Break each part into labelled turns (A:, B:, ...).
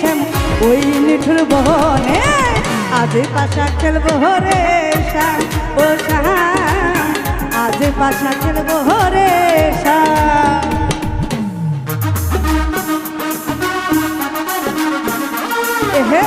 A: শ্যাম, ওই নিঠুর বনে আজ পাশা খেলব হরে শ্যাম, ও শ্যাম, আজ পাশা খেলব হরে শ্যাম। এহে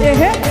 A: ये है।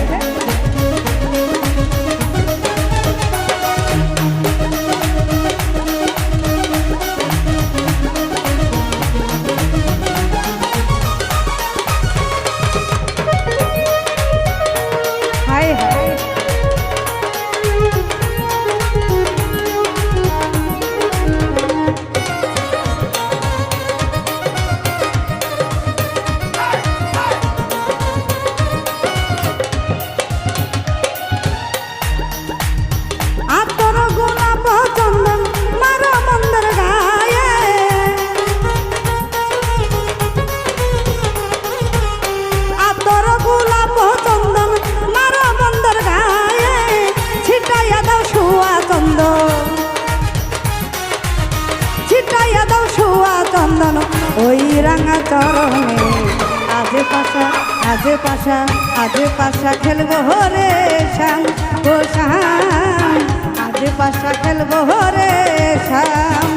A: ওই রাঙা চরণে, আজে পাশা আজে পাশা আজে পাশা খেলব হরে শ্যাম, ও শ্যাম। আজে পাশা খেলব হরে শ্যাম।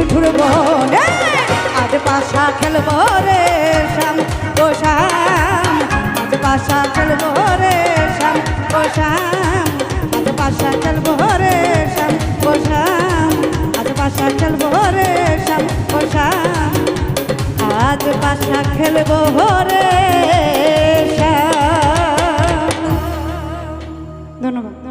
A: নিঠুর বনে আজ পাশা খেলব রে শ্যাম ও শ্যাম। আজ পাশা খেলব রে শ্যাম ও শ্যাম। আজ পাশা খেলব রে শ্যাম ও শ্যাম। আজ পাশা খেলব রে শ্যাম ও আজ পাশা খেলব রে শ্যাম। ধন্যবাদ।